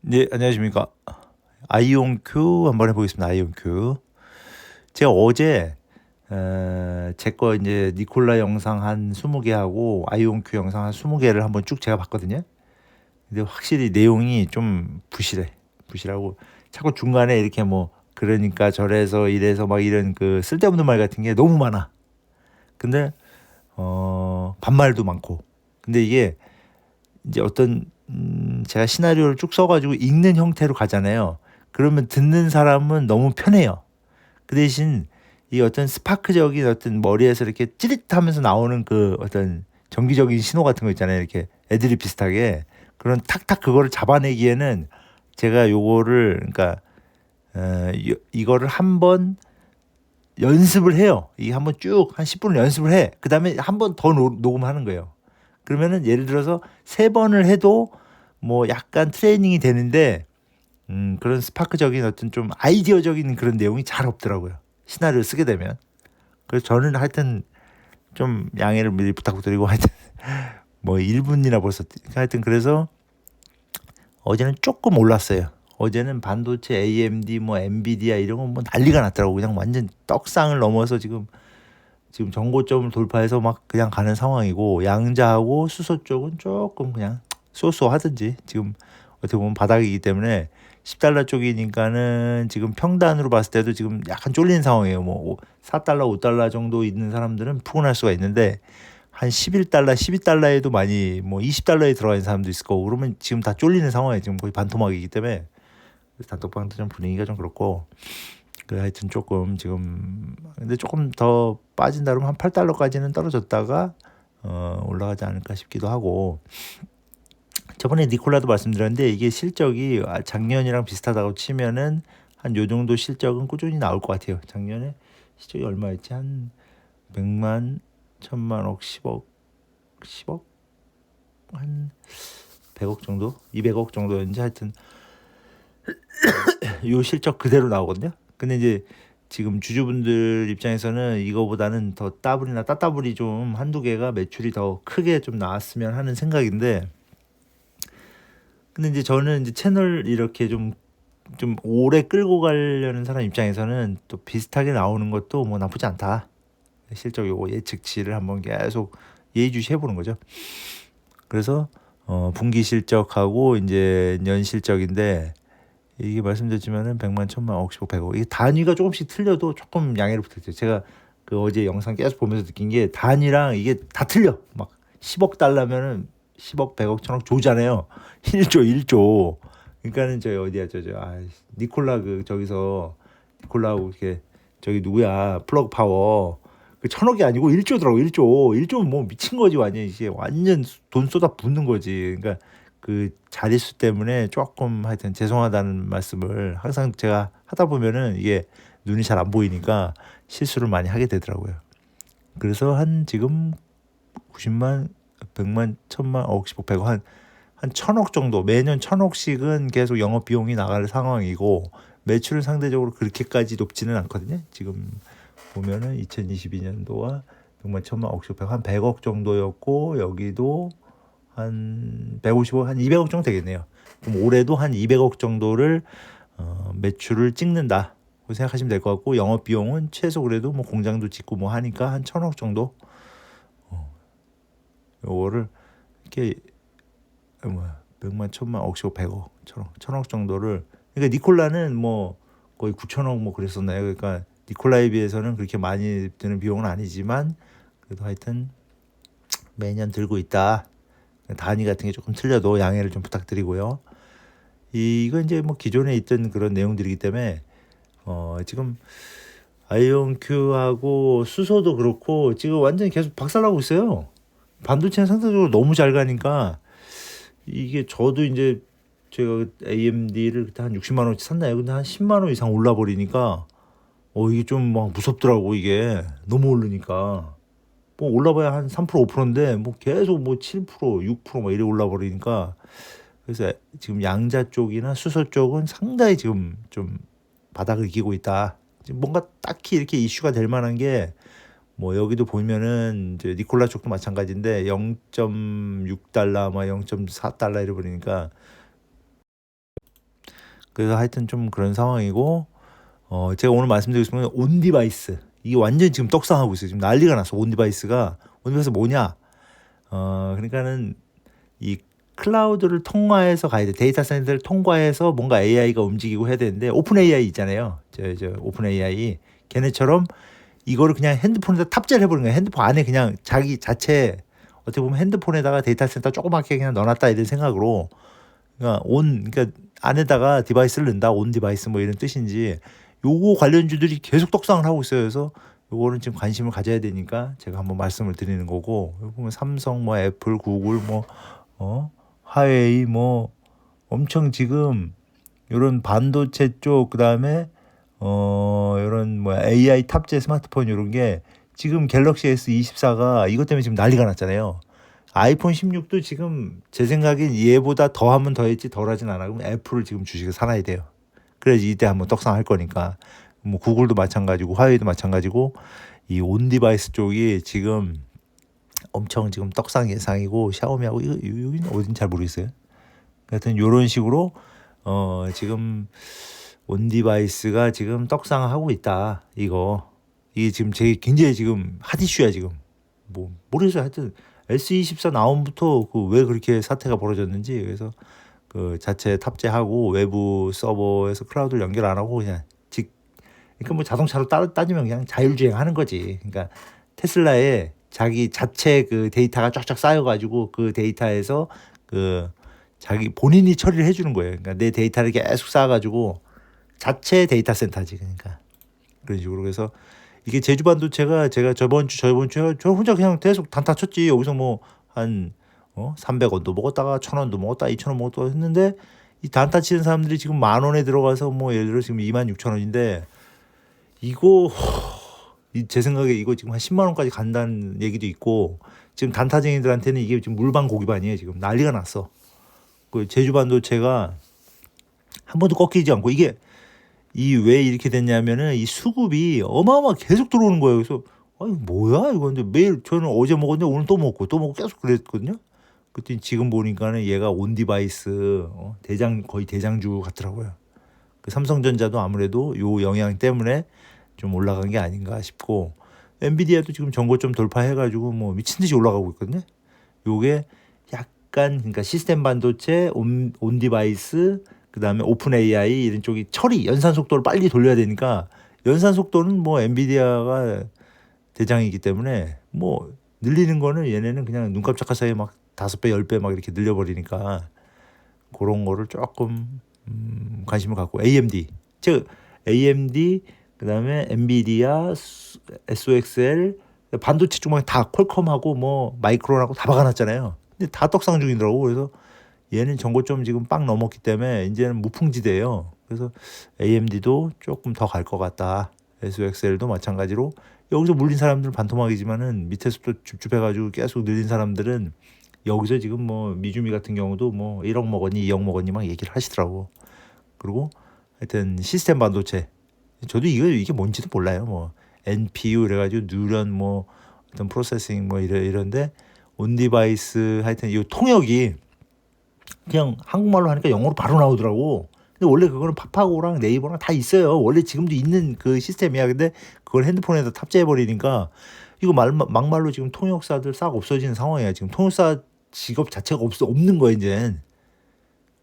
네, 안녕하십니까. 아이온큐 한번 해보겠습니다. 아이온큐. 제가 어제 어, 제거 이제 니콜라 영상 한 20개 하고 아이온큐 영상 한 20개를 한번 쭉 제가 봤거든요. 근데 확실히 내용이 좀 부실해. 부실하고 자꾸 중간에 이렇게 뭐 그러니까 저래서 이래서 막 이런 그 쓸데없는 말 같은 게 너무 많아. 근데 어 반말도 많고. 근데 이게 이제 어떤 음, 제가 시나리오를 쭉 써가지고 읽는 형태로 가잖아요. 그러면 듣는 사람은 너무 편해요. 그 대신 이 어떤 스파크적인 어떤 머리에서 이렇게 찌릿하면서 나오는 그 어떤 정기적인 신호 같은 거 있잖아요. 이렇게 애들이 비슷하게 그런 탁탁 그거를 잡아내기에는 제가 요거를 그러니까 어, 이- 이거를 한번 연습을 해요. 이게 한번 쭉 한 10분을 연습을 해. 그 다음에 한 번 더 녹음하는 거예요. 그러면은 예를 들어서 세 번을 해도 뭐 약간 트레이닝이 되는데 음, 그런 스파크적인 어떤 좀 아이디어적인 그런 내용이 잘 없더라고요. 시나리오 쓰게 되면. 그래서 저는 하여튼 좀 양해를 미리 부탁드리고 하여튼 뭐 1분이나 벌써 하여튼 그래서 어제는 조금 올랐어요. 어제는 반도체 AMD 뭐 엔비디아 이런 건 뭐 난리가 났더라고. 그냥 완전 떡상을 넘어서 지금 지금 정고점을 돌파해서 막 그냥 가는 상황이고 양자하고 수소 쪽은 조금 그냥 쏘쏘 하든지 지금 어떻게 보면 바닥이기 때문에 10달러 쪽이니까는 지금 평단으로 봤을 때도 지금 약간 쫄리는 상황이에요. 뭐 4달러, 5달러 정도 있는 사람들은 푸근할 수가 있는데 한 11달러, 12달러에도 많이 뭐 20달러에 들어가 있는 사람도 있을 거고 그러면 지금 다 쫄리는 상황이에요. 지금 거의 반토막이기 때문에 단톡방도 좀 분위기가 좀 그렇고 그 하여튼 조금 지금 근데 조금 더 빠진다 그러면 한 8달러까지는 떨어졌다가 어 올라가지 않을까 싶기도 하고 저번에 니콜라도 말씀드렸는데 이게 실적이 아, 작년이랑 비슷하다고 치면은 한 요 정도 실적은 꾸준히 나올 것 같아요. 작년에 실적이 얼마였지? 한 100만, 1000만억, 10억, 10억? 한 100억 정도? 200억 정도였는지 하여튼 요 실적 그대로 나오거든요. 근데 이제 지금 주주분들 입장에서는 이거보다는 더 따블이나 따따블이 좀 한두 개가 매출이 더 크게 좀 나왔으면 하는 생각인데 근데 이제 저는 이제 채널 이렇게 좀좀 오래 끌고 가려는 사람 입장에서는 또 비슷하게 나오는 것도 뭐 나쁘지 않다. 실적 요거 예측치를 한번 계속 예의주시 해보는 거죠. 그래서 어 분기 실적하고 이제 년 실적인데 이게 말씀드렸지만은 100만, 1000만, 억십억 100억. 이게 단위가 조금씩 틀려도 조금 양해를 부탁드려요. 제가 그 어제 영상 계속 보면서 느낀 게 단위랑 이게 다 틀려. 막 10억 달러면은 10억, 100억, 1000억 조잖아요. 1조, 1조. 그러니까는 저기 어디야, 저, 저, 아, 니콜라 그 저기서 니콜라하고 이렇게 저기 누구야, 플러그 파워. 그 천억이 아니고 1조더라고, 1조. 1조면 뭐 미친 거지, 완전 이게 완전 돈 쏟아 붓는 거지. 그러니까 그 자릿수 때문에 조금 하여튼 죄송하다는 말씀을 항상 제가 하다 보면은 이게 눈이 잘 안 보이니까 실수를 많이 하게 되더라고요. 그래서 한 지금 90만, 100만, 1000만, 억십억 100억 한, 한 천억 정도 매년 천억씩은 계속 영업 비용이 나갈 상황이고 매출은 상대적으로 그렇게까지 높지는 않거든요. 지금 보면은 2022년도가 100만, 1000만, 억십억 100억 한 100억 정도였고 여기도 한 150억, 한 200억 정도 되겠네요. 그럼 올해도 한 200억 정도를 어, 매출을 찍는다. 고 생각하시면 될 것 같고 영업 비용은 최소 그래도 뭐 공장도 짓고 뭐 하니까 한 천억 정도. 어, 요거를 이렇게 뭐 백만, 천만, 억십억, 백억, 천억, 천억 정도를. 그러니까 니콜라는 뭐 거의 9천억 뭐 그랬었나요? 그러니까 니콜라에 비해서는 그렇게 많이 드는 비용은 아니지만 그래도 하여튼 매년 들고 있다. 단위 같은 게 조금 틀려도 양해를 좀 부탁드리고요. 이- 이건 이제 뭐 기존에 있던 그런 내용들이기 때문에 어 지금 아이온큐하고 수소도 그렇고 지금 완전히 계속 박살나고 있어요. 반도체는 상대적으로 너무 잘 가니까 이게 저도 이제 제가 AMD를 그때 한 60만 원치 샀나요? 근데 한 10만 원 이상 올라 버리니까 어 이게 좀 막 무섭더라고 이게 너무 오르니까 뭐 올라봐야 한 3% 5%인데 뭐 계속 뭐 7% 6%막 이래 올라 버리니까 그래서 지금 양자 쪽이나 수소 쪽은 상당히 지금 좀 바닥을 이기고 있다. 뭔가 딱히 이렇게 이슈가 될 만한 게 뭐 여기도 보면은 이제 니콜라 쪽도 마찬가지인데 0.6달러 막 0.4달러 이래 버리니까 그래서 하여튼 좀 그런 상황이고 어 제가 오늘 말씀드리고 싶은 건 온 디바이스 이게 완전 지금 떡상하고 있어요. 지금 난리가 났어. 온 디바이스가 온 디바이스 뭐냐? 어 그러니까는 이 클라우드를 통과해서 가야 돼. 데이터 센터를 통과해서 뭔가 AI가 움직이고 해야 되는데 오픈 AI 있잖아요. 저 저 오픈 AI 걔네처럼 이거를 그냥 핸드폰에다 탑재를 해버린 거예요. 핸드폰 안에 그냥 자기 자체 어떻게 보면 핸드폰에다가 데이터 센터 조그맣게 그냥 넣어놨다 이런 생각으로 그러니까 온 그러니까 안에다가 디바이스를 넣는다 온 디바이스 뭐 이런 뜻인지 요거 관련주들이 계속 떡상을 하고 있어요. 그래서 요거는 지금 관심을 가져야 되니까 제가 한번 말씀을 드리는 거고 여기 보면 삼성 뭐 애플 구글 뭐어 화웨이 뭐 엄청 지금 요런 반도체 쪽 그다음에 어 요런 뭐 AI 탑재 스마트폰 요런 게 지금 갤럭시 S24가 이것 때문에 지금 난리가 났잖아요. 아이폰 16도 지금 제 생각엔 얘보다 더 하면 더 했지 덜 하진 않아. 그럼 애플을 지금 주식을 사놔야 돼요. 그래야지 이때 한번 떡상할 거니까. 뭐 구글도 마찬가지고 화웨이도 마찬가지고 이 온 디바이스 쪽이 지금 엄청 지금 떡상 예상이고 샤오미하고 이거 여기는 어딘지 잘 모르겠어요. 하여튼 요런 식으로 어 지금 온 디바이스가 지금 떡상하고 있다. 이거 이게 지금 제 굉장히 지금 핫 이슈야 지금. 뭐 모르겠어요. 하여튼 S24 나옴부터 그 왜 그렇게 사태가 벌어졌는지 그래서 그 자체 탑재하고 외부 서버에서 클라우드를 연결 안 하고 그냥 직 그러니까 뭐 자동차로 따, 따지면 그냥 자율주행하는 거지. 그러니까 테슬라에 자기 자체 그 데이터가 쫙쫙 쌓여가지고 그 데이터에서 그 자기 본인이 처리를 해주는 거예요. 그러니까 내 데이터를 계속 쌓아가지고 자체 데이터 센터지 그러니까 그런 식으로 그래서 이게 제주 반도체가 제가 저번 주 저번 주에 저 혼자 그냥 계속 단타 쳤지 여기서 뭐 한 어? 300원도 먹었다가 1000원도 먹었다 2000원 먹었다 했는데 이 단타 치는 사람들이 지금 만 원에 들어가서 뭐 예를 들어 지금 2만 6천 원인데 이거 제 생각에 이거 지금 한 10만 원까지 간다는 얘기도 있고 지금 단타쟁이들한테는 이게 지금 물방 고기반이에요 지금 난리가 났어 그 제주 반도체가 한 번도 꺾이지 않고 이게 이 왜 이렇게 됐냐면은 이 수급이 어마어마 계속 들어오는 거예요. 그래서 아니 뭐야 이거 근데 매일 저는 어제 먹었는데 오늘 또 먹고 또 먹고 계속 그랬거든요. 그때 지금 보니까는 얘가 온 디바이스 어, 대장 거의 대장주 같더라고요. 그 삼성전자도 아무래도 요 영향 때문에 좀 올라간 게 아닌가 싶고 엔비디아도 지금 전고점 돌파해가지고 뭐 미친 듯이 올라가고 있거든요. 요게 약간 그러니까 시스템 반도체 온, 온 디바이스 그 다음에 오픈 AI 이런 쪽이 처리 연산 속도를 빨리 돌려야 되니까 연산 속도는 뭐 엔비디아가 대장이기 때문에 뭐 늘리는 거는 얘네는 그냥 눈 깜짝할 사이에 막 다섯 배, 열 배 막 이렇게 늘려버리니까 그런 거를 조금 음, 관심을 갖고 AMD 즉 AMD 그다음에 엔비디아, SOXL 반도체 쪽만 다 퀄컴하고 뭐 마이크론하고 다 박아놨잖아요. 근데 다 떡상 중이더라고. 그래서 얘는 전고점 지금 빵 넘었기 때문에 이제는 무풍지대예요. 그래서 AMD도 조금 더 갈 것 같다. SOXL도 마찬가지로 여기서 물린 사람들은 반토막이지만은 밑에서 또 줍줍해가지고 계속 늘린 사람들은 여기서 지금 뭐 미주미 같은 경우도 뭐 1억 먹었니 2억 먹었니 막 얘기를 하시더라고. 그리고 하여튼 시스템 반도체 저도 이거 이게 뭔지도 몰라요. 뭐 NPU 그래가지고 뉴런 뭐 어떤 프로세싱 뭐 이런 이런데 온 디바이스 하여튼 이 통역이 그냥 한국말로 하니까 영어로 바로 나오더라고. 근데 원래 그거는 파파고랑 네이버랑 다 있어요. 원래 지금도 있는 그 시스템이야. 근데 그걸 핸드폰에다 탑재해 버리니까 이거 말 막말로 지금 통역사들 싹 없어지는 상황이야. 지금 통역사 직업 자체가 없어 없는 거야 이제.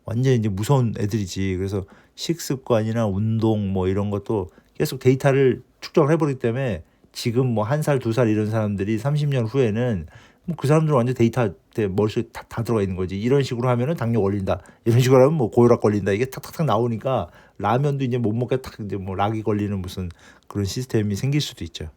완전 이제 무서운 애들이지. 그래서 식습관이나 운동 뭐 이런 것도 계속 데이터를 축적을 해버리기 때문에 지금 뭐 한 살, 두 살 이런 사람들이 30년 후에는 뭐 그 사람들은 완전 데이터 머릿속에 다, 다 들어가 있는 거지. 이런 식으로 하면은 당뇨 걸린다. 이런 식으로 하면 뭐 고혈압 걸린다. 이게 탁탁탁 나오니까 라면도 이제 못 먹게 탁 이제 뭐 락이 걸리는 무슨 그런 시스템이 생길 수도 있죠.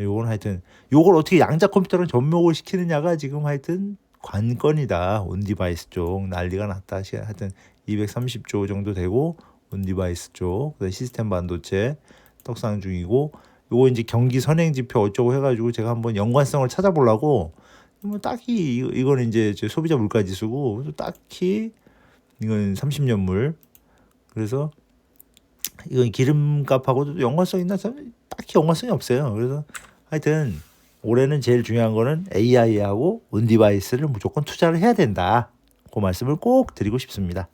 요건 하여튼 요걸 어떻게 양자 컴퓨터랑 접목을 시키느냐가 지금 하여튼 관건이다. 온 디바이스 쪽 난리가 났다. 하여튼 230조 정도 되고 온 디바이스 쪽, 시스템 반도체 떡상 중이고 요거 이제 경기 선행 지표 어쩌고 해가지고 제가 한번 연관성을 찾아보려고 뭐 딱히 이거는 이제 소비자 물가 지수고 딱히 이건 30년물 그래서 이건 기름값하고도 연관성 있나 딱히 연관성이 없어요. 그래서 하여튼 올해는 제일 중요한 거는 AI하고 온 디바이스를 무조건 투자를 해야 된다. 그 말씀을 꼭 드리고 싶습니다.